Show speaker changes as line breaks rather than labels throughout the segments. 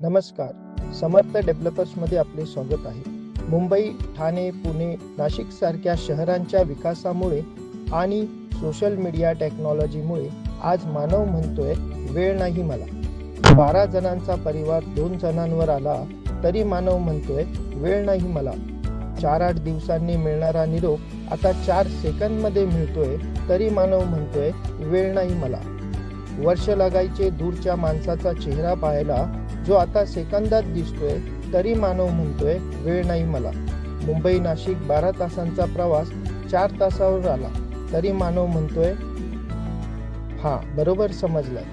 नमस्कार. समर्थ डेव्हलपर्समध्ये आपले स्वागत आहे. मुंबई ठाणे पुणे नाशिक सारख्या शहरांच्या विकासामुळे आणि सोशल मीडिया टेक्नॉलॉजीमुळे आज मानव म्हणतोय वेळ नाही मला. बारा जणांचा परिवार दोन जणांवर आला तरी मानव म्हणतोय वेळ नाही मला. चार आठ दिवसांनी मिळणारा निरोप आता चार सेकंदमध्ये मिळतोय तरी मानव म्हणतोय वेळ नाही मला. वर्ष लागायचे दूरच्या माणसाचा चेहरा पाहायला जो आता सेकंदात दिसतोय तरी मानव म्हणतोय वेळ नाही मला. मुंबई नाशिक बारा तासांचा प्रवास चार तासावर आला तरी मानव म्हणतोय हा बरोबर समजलाय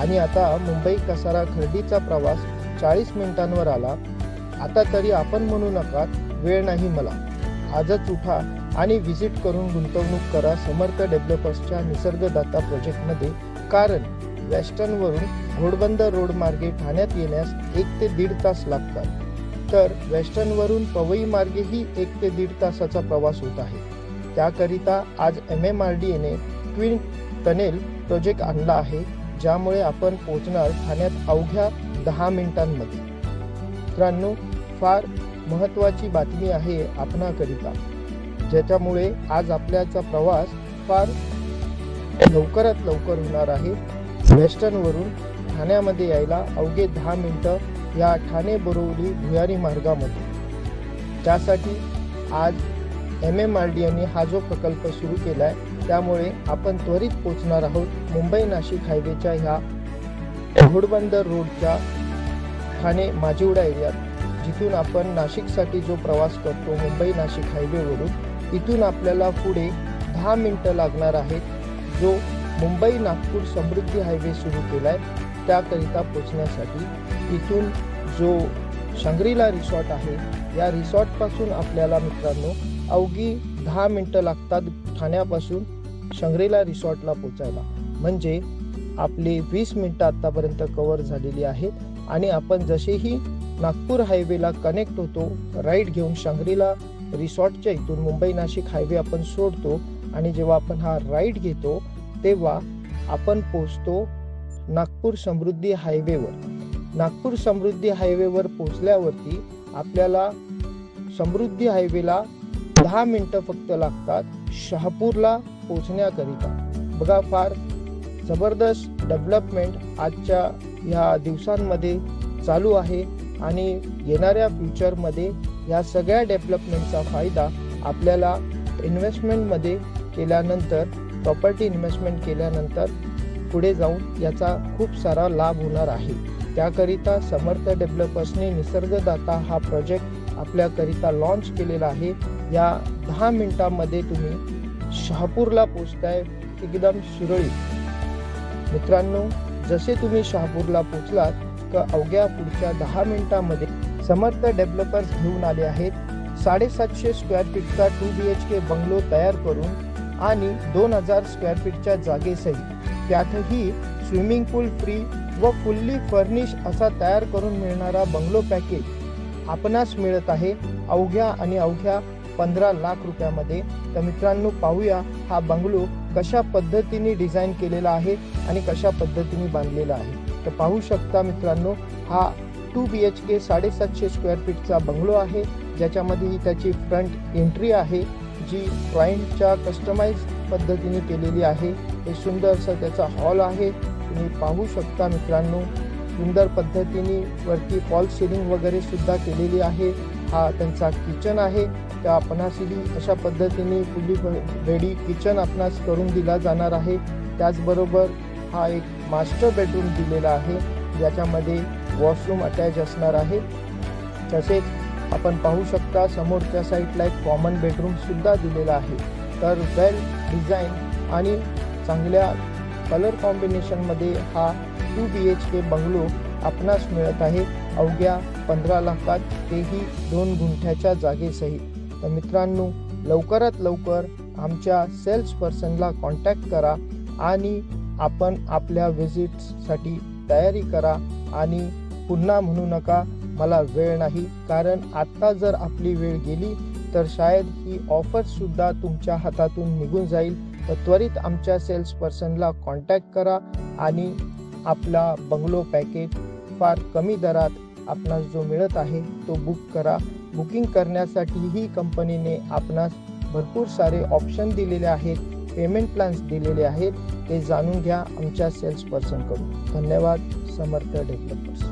आणि आता मुंबई कसारा खर्डीचा प्रवास चाळीस मिनिटांवर आला. आता तरी आपण म्हणू नका वेळ नाही मला. आजच उठा आणि व्हिजिट करून गुंतवणूक करा समर्थ डेव्हलपर्सच्या निसर्गदाता प्रोजेक्टमध्ये कारण वेस्टर्नवरून घोडबंदर रोड मार्गे ठाण्यात येण्यास एक ते दीड तास लागतात. तर वेस्टर्नवरून पवई मार्गेही एक ते दीड तासाचा प्रवास होत आहे. त्याकरिता आज एम एम आर डी एने ट्विन टनेल प्रोजेक्ट आणला आहे ज्यामुळे आपण पोहोचणार ठाण्यात अवघ्या दहा मिनिटांमध्ये. मित्रांनो फार महत्त्वाची बातमी आहे आपणाकरिता ज्याच्यामुळे आज आपल्याचा प्रवास फार लवकरात लवकर होणार आहे. वेस्टर्नवरून ठाण्यामध्ये यायला अवघे दहा मिनटं या ठाणे बोरिवली भुयारी मार्गामध्ये. त्यासाठी आज एम एम आर डी यांनी हा जो प्रकल्प सुरू केला आहे त्यामुळे आपण त्वरित पोचणार आहोत मुंबई नाशिक हायवेच्या ह्या घोडबंदर रोडच्या ठाणे माजिवडा एरियात. जिथून आपण नाशिकसाठी जो प्रवास करतो मुंबई नाशिक हायवेवरून इथून आपल्याला पुढे दहा मिनटं लागणार आहेत. जो मुंबई नागपूर समृद्धी हायवे सुरू केला आहे त्याकरिता पोचण्यासाठी इथून जो शंग्रीला रिसॉर्ट आहे या रिसॉर्टपासून आपल्याला मित्रांनो अवघी दहा मिनटं लागतात ठाण्यापासून शंग्रीला रिसॉर्टला पोचायला. म्हणजे आपली वीस मिनटं आत्तापर्यंत कवर झालेली आहेत आणि आपण जसेही नागपूर हायवेला कनेक्ट होतो राईड घेऊन शंग्रीला रिसॉर्टच्या इथून मुंबई नाशिक हायवे आपण सोडतो आणि जेव्हा आपण हा राईड घेतो तेव्हा आपण पोचतो नागपूर समृद्धी हायवेवर. नागपूर समृद्धी हायवेवर पोचल्यावरती आपल्याला समृद्धी हायवेला दहा मिनटं फक्त लागतात शहापूरला पोचण्याकरिता. बघा फार जबरदस्त डेव्हलपमेंट आजच्या ह्या दिवसांमध्ये चालू आहे आणि येणाऱ्या फ्युचरमध्ये ह्या सगळ्या डेव्हलपमेंटचा फायदा आपल्याला इन्व्हेस्टमेंटमध्ये केल्यानंतर प्रॉपर्टी इन्व्हेस्टमेंट केल्यानंतर पुढे जाऊन याचा खूप सारा लाभ होणार आहे. त्याकरिता समर्थ डेव्हलपर्सने निसर्गदाता हा प्रोजेक्ट आपल्याकरिता लॉन्च केलेला आहे. या दहा मिनिटांमध्ये तुम्ही शहापूरला पोचताय एकदम सुरळीत. मित्रांनो जसे तुम्ही शहापूरला पोचलात तर अवघ्या पुढच्या दहा मिनिटांमध्ये समर्थ डेव्हलपर्स घेऊन आले आहेत. साडेसातशे square फीटचा two B H K bungalow तयार करून आणि दोन हजार स्क्वेअर फीटच्या जागेसहित त्यातही स्विमिंग पूल फ्री व फुल्ली फर्निश असा तयार करून मिळणारा बंगलो पॅकेज आपणास मिळत आहे. अवघ्या आणि अवघ्या पंधरा लाख रुपयामध्ये. तर मित्रांनो पाहूया हा बंगलो कशा पद्धतीने डिझाईन केलेला आहे आणि कशा पद्धतीने बांधलेला आहे. तर पाहू शकता मित्रांनो हा टू बी एच के साडेसातशे स्क्वेअर फीटचा बंगलो आहे. ज्याच्यामध्ये ही त्याची फ्रंट एंट्री आहे. जी क्लायंटच्या कस्टमाइज पद्धतीने केलेली आहे. हे सुंदरसं त्याचा हॉल आहे. तुम्ही पाहू शकता मित्रांनो सुंदर पद्धतीने वरती फॉल सिलिंग वगैरे सुद्धा केलेली आहे. हा त्यांचा किचन आहे. त्या आपणासही अशा पद्धतीने फुली रेडी किचन आपणास करून दिला जाणार आहे. त्याचबरोबर हा एक मास्टर बेडरूम दिलेला आहे. ज्याच्यामध्ये वॉशरूम अटॅच असणार आहे. तसेच आपण पाहू शकता समोरच्या साईडला एक कॉमन बेडरूम सुद्धा दिलेला आहे. तर वेल डिझाईन आणि चांगल्या कलर कॉम्बिनेशनमध्ये हा two B H K bungalow आपणास मिळत आहे. अवघ्या पंधरा लाखात तेही दोन गुंठ्याच्या जागेसहित तर मित्रांनो लवकरात लवकर आमच्या सेल्स पर्सनला कॉन्टॅक्ट करा आणि आपण आपल्या व्हिजिटसाठी तयारी करा आणि पुन्हा म्हणू नका मला वेळ नाही. कारण आत्ता जर आपली वेळ गेली तर शायद ही ऑफरसुद्धा तुमच्या हातातून निघून जाईल. तर त्वरित आमच्या सेल्स पर्सनला कॉन्टॅक्ट करा आणि आपला बंगलो पॅकेज फार कमी दरात आपणास जो मिळत आहे तो बुक करा. बुकिंग करण्यासाठीही कंपनीने आपणास भरपूर सारे ऑप्शन दिलेले आहेत पेमेंट प्लॅन्स दिलेले आहेत. ते जाणून घ्या आमच्या सेल्स पर्सनकडून धन्यवाद समर्थ डेव्हलपर्स.